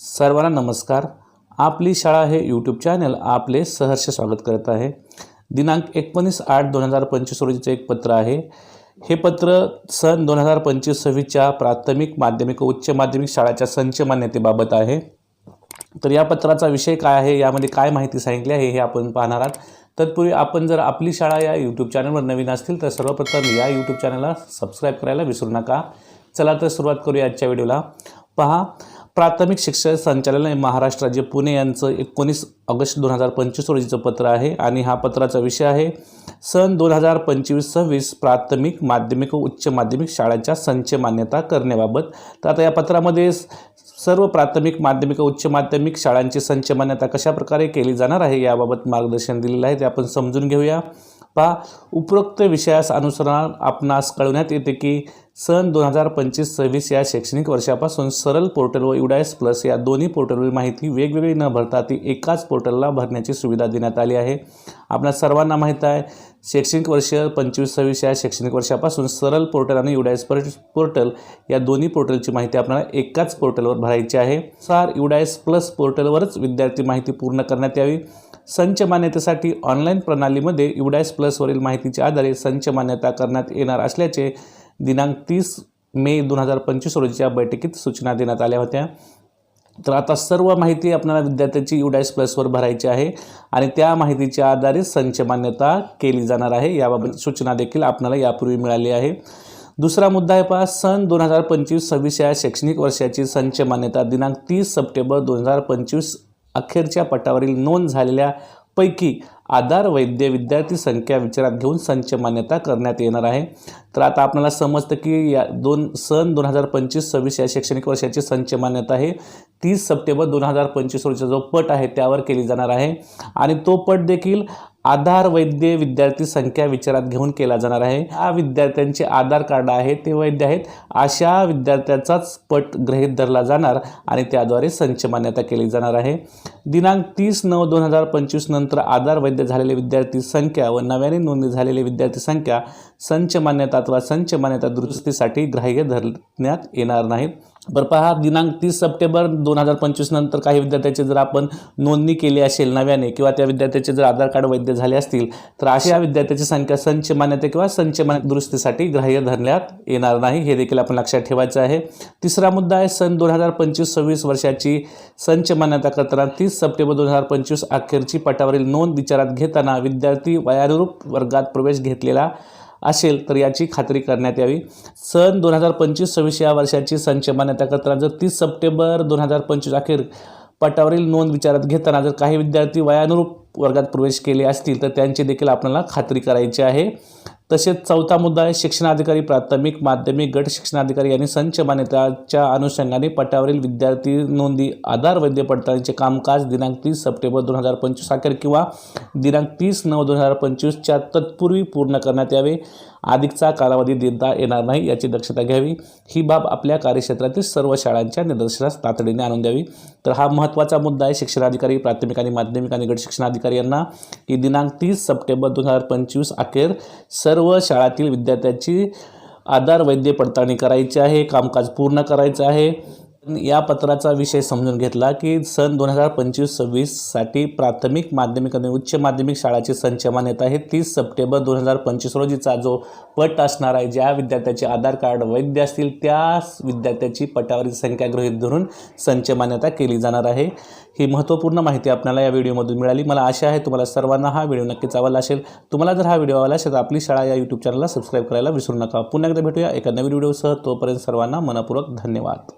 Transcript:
सर्वांना नमस्कार. आपली शाळा हे यूट्यूब चॅनल आपले सहर्ष स्वागत करत आहे. दिनांक एकोणीस आठ दोन हजार पंचवीस रोजीचं एक पत्र आहे. हे पत्र सन दोन हजार पंचवीस सव्वीसच्या प्राथमिक माध्यमिक व उच्च माध्यमिक शाळाच्या संच मान्यतेबाबत आहे. तर या पत्राचा विषय काय आहे? यामध्ये काय माहिती सांगितली आहे हे आपण पाहणार आहात. तत्पूर्वी आपण जर आपली शाळा या यूट्यूब चॅनलवर नवीन असतील तर सर्वप्रथम या यूट्यूब चॅनलला सबस्क्राईब करायला विसरू नका. चला तर सुरुवात करूया आजच्या व्हिडिओला. पहा प्राथमिक शिक्षण संचालनालय महाराष्ट्र राज्य पुणे यांचं एकोणीस ऑगस्ट दोन हजार पंचवीस रोजीचं पत्र आहे आणि हा पत्राचा विषय आहे सन दोन हजार पंचवीस सव्वीस प्राथमिक माध्यमिक व उच्च माध्यमिक शाळांच्या संच मान्यता करण्याबाबत. तर आता या पत्रामध्ये सर्व प्राथमिक माध्यमिक व उच्च माध्यमिक शाळांची संच मान्यता कशाप्रकारे केली जाणार आहे याबाबत मार्गदर्शन दिलेलं आहे ते आपण समजून घेऊया. पहा उपरोक्त विषयास अनुसरण आपणास कळवण्यात येते की सन दोन हजार पंचवीस सव्वीस या शैक्षणिक वर्षापासून सरल पोर्टल व युडायस प्लस या दोन्ही पोर्टलवरील माहिती वेगवेगळी न भरता ती एकाच पोर्टलला भरण्याची सुविधा देण्यात आली आहे. आपल्या सर्वांना माहीत आहे शैक्षणिक वर्ष पंचवीस सव्वीस या शैक्षणिक वर्षापासून सरल पोर्टल आणि युडायस पोर्टल या दोन्ही पोर्टलची माहिती आपल्याला एकाच पोर्टलवर भरायची आहे. सार युडायस प्लस पोर्टलवरच विद्यार्थी माहिती पूर्ण करण्यात यावी. संच मान्यतेसाठी ऑनलाईन प्रणालीमध्ये युडायस प्लसवरील माहितीच्या आधारे संच मान्यता करण्यात येणार असल्याचे दिनांक तीस मे दोन हजार पंचवीस रोजीच्या बैठकीत सूचना देण्यात आल्या होत्या. तर आता सर्व माहिती आपल्याला विद्यार्थ्याची युडायस प्लसवर भरायची आहे आणि त्या माहितीच्या आधारे संच मान्यता केली जाणार आहे याबाबत सूचना देखील आपल्याला यापूर्वी मिळाली आहे. दुसरा मुद्दा आहे पहा सन दोन हजार पंचवीस सव्वीस या शैक्षणिक वर्षाची संच मान्यता दिनांक तीस सप्टेंबर दोन हजार पंचवीस अखेरच्या पटावरील नोंद झालेल्या पैकी आधार वैद्य विद्यार्थी संख्या विचारात घेऊन संच मान्यता करण्यात येणार आहे. तर आता आपल्याला समजतं की या दोन सन दोन हजार पंचवीस सव्वीस या शैक्षणिक वर्षाची संच मान्यता आहे. तीस सप्टेंबर दोन हजार पंचवीस रोजीचा जो पट आहे त्यावर केली जाणार आहे. आणि तो पट देखील आधार वैद्य विद्यार्थी संख्या विचारात घेऊन केला जाणार आहे. हा विद्यार्थ्यांचे आधार कार्ड आहे ते वैध आहेत. अशा विद्यार्थ्याचाच पट गृहीत धरला जाणार आणि त्याद्वारे संच मान्यता केली जाणार आहे. दिनांक तीस नऊ दोन हजार पंचवीस नंतर आधार वैद्य झालेले विद्यार्थी संख्या व नव्याने नोंदणी झालेली विद्यार्थी संख्या संच मान्यता अथवा संच मान्यता दुरुस्तीसाठी ग्राह्य धरण्यात येणार नाहीत. बरं पहा दिनांक तीस सप्टेंबर दोन हजार पंचवीस नंतर काही विद्यार्थ्याची जर आपण नोंदणी केली असेल नव्याने किंवा त्या विद्यार्थ्याचे जर आधार कार्ड वैध झाले असतील तर अशा विद्यार्थ्याची संख्या संच मान्यता किंवा संच मान्यता दुरुस्तीसाठी ग्राह्य धरण्यात येणार नाही. हे देखील आपण लक्षात ठेवायचं आहे. तिसरा मुद्दा आहे सन दोन हजार पंचवीस सव्वीस वर्षाची संच मान्यता करताना तीस सप्टेंबर दोन हजार पंचवीस अखेरची पटावरील नोंद विचारात घेताना विद्यार्थी वयानुरूप वर्गात प्रवेश घेतलेला असेल तर याची खात्री करण्यात यावी. सन दोन हजार पंचवीस सव्वीस या वर्षाची संच मान्यता करताना जर तीस सप्टेंबर दोन हजार पंचवीस अखेर पटावरील नोंद विचारात घेताना जर काही विद्यार्थी वयानुरूप वर्गात प्रवेश केले असतील तर त्यांची देखील आपल्याला खात्री करायची आहे. तसेच चौथा मुद्दा आहे शिक्षणाधिकारी प्राथमिक माध्यमिक गट शिक्षणाधिकारी यांनी संच मान्यताच्या अनुषंगाने पटावरील विद्यार्थी नोंदी आधार वैद्य पडताळणीचे कामकाज दिनांक तीस सप्टेंबर दोन हजार पंचवीस अखेर किंवा दिनांक तीस नऊ दोन हजार पंचवीसच्या तत्पूर्वी पूर्ण करण्यात यावे. अधिकचा कालावधी देता येणार नाही याची दक्षता घ्यावी. ही बाब आपल्या कार्यक्षेत्रातील सर्व शाळांच्या निदर्शनास तातडीने आणून द्यावी. तर हा महत्त्वाचा मुद्दा आहे शिक्षणाधिकारी प्राथमिक आणि माध्यमिक आणि गट शिक्षणाधिकारी यांना की दिनांक तीस सप्टेंबर दोन हजार पंचवीस अखेर सर्व शाळातील विद्यार्थ्याची आधार वैद्य पडताळणी करायची आहे कामकाज पूर्ण करायचं आहे. या पत्राचा विषय समजून घेतला की सन दोन हजार पंचवीस सव्वीससाठी प्राथमिक माध्यमिक आणि उच्च माध्यमिक शाळाची संच मान्यता आहे. तीस सप्टेंबर दोन हजार पंचवीस रोजीचा जो पट असणार आहे ज्या विद्यार्थ्याचे आधार कार्ड वैध असतील त्या विद्यार्थ्याची पटावरील संख्या गृहीत धरून संच मान्यता केली जाणार आहे. ही महत्त्वपूर्ण माहिती आपल्याला या व्हिडिओमधून मिळाली. मला आशा आहे तुम्हाला सर्वांना हा व्हिडिओ नक्कीच आवडला असेल. तुम्हाला जर हा व्हिडिओ आवडला असेल तर आपली शाळा या यूट्यूब चॅनलला सबस्क्राईब करायला विसरू नका. पुन्हा एकदा भेटूया एका नवीन व्हिडिओसह. तोपर्यंत सर्वांना मनपूर्वक धन्यवाद.